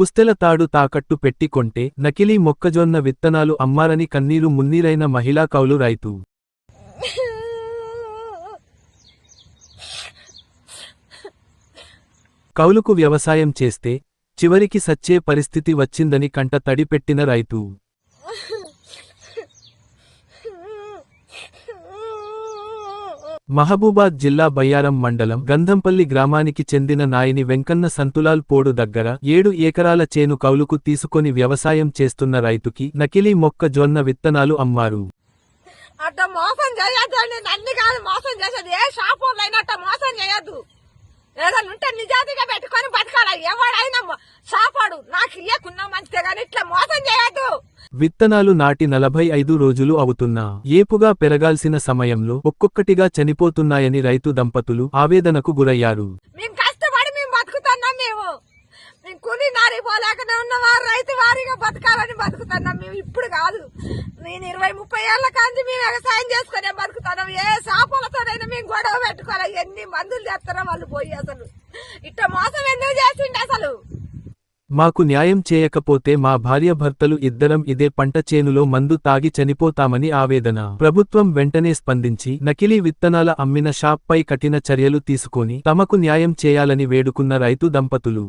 పుస్తెల తాడు తాకట్టు పెట్టి కొంటే నకిలీ మొక్కజొన్న విత్తనాలు అమ్మారని కన్నీరు మున్నీరైన మహిళా కౌలు రైతు. కౌలుకు వ్యవసాయం చేస్తే చివరికి సచ్చే పరిస్థితి వచ్చిందని కంట తడిపెట్టిన రైతు. మహబూబాద్ జిల్లా బయ్యారం మండలం గంధంపల్లి గ్రామానికి చెందిన నాయని వెంకన్న సంతులాల్ పోడు దగ్గర ఏడు ఏకరాల చేను కౌలుకు తీసుకొని వ్యవసాయం చేస్తున్న రైతుకి నకిలీ మొక్కజొన్న విత్తనాలు అమ్మారు. అట్ట మోసం చేయొద్దండి. నన్ను కాదు మోసం చేసేది. ఏ షాపు అట్ట మోసం చేయొద్దు. ఏదైనా ఉంటే నిజాతిగా పెట్టుకొని బతకాల? ఎవడైనా షాపాడు నాకు ఇయ్యకున్నా మంచిదే కానీ ఇట్లా మోసం చేయొద్దు. విత్తనాలు నాటి నలభై ఐదు రోజులు అవుతున్నా. ఏపుగా పెరగాల్సిన సమయంలో ఒక్కొక్కటిగా చనిపోతున్నాయని రైతు దంపతులు ఆవేదనకు గురయ్యారు. మేము కష్టపడి మేము బతుకుతున్నాం మేము. మేము కూలి నారి పోలేకనే ఉన్నవారు రైతు వారిగా బతకాలని బతుకుతున్నాం మేము. ఇప్పుడు కాదు. నేను ఇరవై ముప్పై ఏళ్ళ కాంతి మేము వ్యవసాయం చేసుకునే బతుకుతున్నాం. ఏ షాపులతోనైనా మేము ఎన్ని మందులు చేస్తారో వాళ్ళు పోయి అసలు. ఇట్ట మోసం ఎందుకు చేసిండు అసలు? మాకు న్యాయం చేయకపోతే మా భార్యాభర్తలు ఇద్దరం ఇదే పంట చేనులో మందు తాగి చనిపోతామని ఆవేదన. ప్రభుత్వం వెంటనే స్పందించి నకిలీ విత్తనాల అమ్మిన షాప్పై కఠిన చర్యలు తీసుకొని తమకు న్యాయం చేయాలని వేడుకున్న రైతు దంపతులు.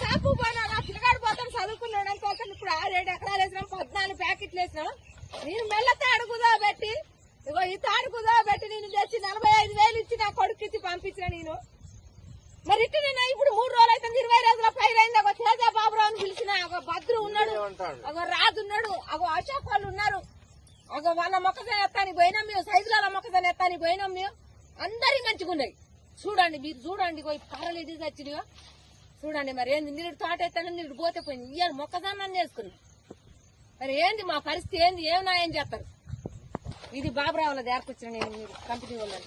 షాపు చదువుకున్నాడు ఇప్పుడు ఎకరాలు వేసినాం పద్నాలుగు ప్యాకెట్లు వేసినాం. నేను మెల్ల తాడుకుదా పెట్టి ఇగో ఈ తాడుకుదా పెట్టి నేను తెచ్చి నలభై ఐదు వేలు ఇచ్చి నా కొడుకు ఇచ్చి పంపించిన నేను. మరి ఇటు నేను ఇప్పుడు మూడు రోజులు అయితే ఇరవై రోజుల పైన అయింది. ఒక తేజ బాబురావు పిలిచిన ఒక భద్రు ఉన్నాడు ఒక రాజు ఉన్నాడు ఒక అశోక్ వాళ్ళు ఉన్నారు. ఒక వాళ్ళ మొక్కజొన్న ఎత్తానికి పోయినాం మేము సైజుల మొక్కజొన్న ఎత్తానికి పోయినాం మేము. అందరి మంచిగా ఉన్నాయి. చూడండి మీరు చూడండి ఈ కర్రలు ఇది వచ్చినాయో చూడండి మరి ఏంది నీరు తోట ఎత్తాను నీరు పోతే పోయింది. ఇయ్యాలి మొక్కజొన్న చేసుకున్నాం. మరి ఏంది మా పరిస్థితి ఏంది? ఏం చేస్తారు? ఇది బాబురావుల దేరకొచ్చిన నేను మీరు కంపెనీ వాళ్ళని.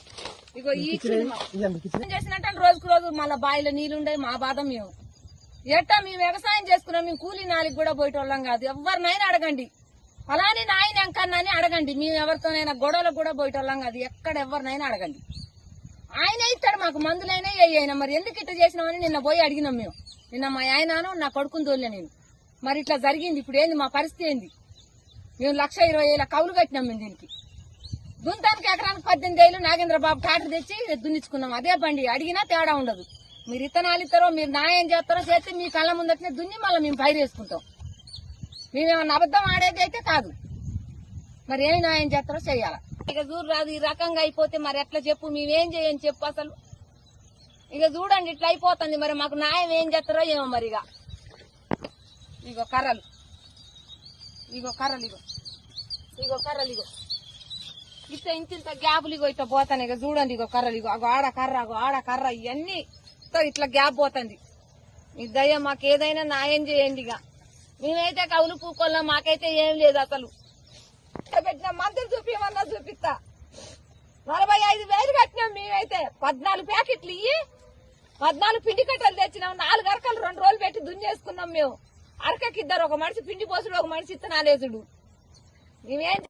ఇగో ఈ చేసినట్టు రోజుకు రోజు మళ్ళీ బావిలో నీళ్ళు ఉండే మా బాధ మేము. ఎట్టా మేము వ్యవసాయం చేసుకున్నాం మేము కూలీ నాలుగు కూడా పోయేటోళ్ళం కాదు. ఎవరినైనా అడగండి. అలానే నాయన ఎంకన్నా అని అడగండి. మేము ఎవరితోనైనా గొడవలకు కూడా పోయేటోళ్ళం కాదు. ఎక్కడ ఎవరినైనా అడగండి. ఆయన ఇస్తాడు మాకు మందులైనా ఏ అయినా మరి ఎందుకు ఇట్లా చేసినామని నిన్న పోయి అడిగినాం మేము. నిన్న మా ఆయనను నా కొడుకుని తోలే నేను. మరి ఇట్లా జరిగింది. ఇప్పుడు ఏంది? మా పరిస్థితి ఏంది? మేము లక్ష ఇరవై వేల కౌలు కట్టినాం మేము దీనికి. దుంతానికి ఎకరానికి పద్దెనిమిది వేలు నాగేంద్ర బాబు తెచ్చి దున్నించుకున్నాం అదే బండి. అడిగినా తేడా ఉండదు. మీరు ఇత్తనాలు ఇస్తారో మీరు న్యాయం చేస్తారో చేస్తే మీ కళ్ళ ముందటనే దున్ని మళ్ళీ మేము పైరు వేసుకుంటాం. మేమేమన్నా అబద్ధం ఆడేది అయితే కాదు. మరి ఏమి న్యాయం చేస్తారో చెయ్యాల? ఇక చూడు రాదు ఈ రకంగా అయిపోతే మరి ఎట్లా చెప్పు? మేమేం చేయని చెప్పు అసలు? ఇక చూడండి ఇట్లా అయిపోతుంది. మరి మాకు న్యాయం ఏం చేస్తారో ఏమో మరి ఇక. ఇగో కర్రలు. ఇగో కర్రలు ఇగో. ఇగో కర్రలు ఇగో. ఇట్లా ఇంత ఇంత గ్యాపులు ఇగో ఇట్లా పోతాను ఇక చూడండి ఇగో కర్రలు ఇగో. అగో ఆడ కర్ర అగో ఆడ కర్ర ఇవన్నీ ఇట్లా గ్యాప్ పోతుంది. మీ దయ్య మాకు ఏదైనా న్యాయం చేయండి ఇక మేమైతే కవులు పూకోళ్ళ మాకైతే ఏం లేదు అసలు. ఇట్లా పెట్టిన మందులు చూపించమన్నా చూపిస్తా. నలభై ఐదు వేలు కట్టినాం మేమైతే. పద్నాలుగు ప్యాకెట్లు ఇయ్యి పద్నాలుగు పిండి కట్టలు తెచ్చినాం నాలుగు అరకలు రెండు రోజులు పెట్టి దున్నేసుకున్నాం మేము. అరకకిద్దరు ఒక మనిషి పిండి పోసుడు ఒక మనిషి ఇత్తనాలేసుడు. మేమేం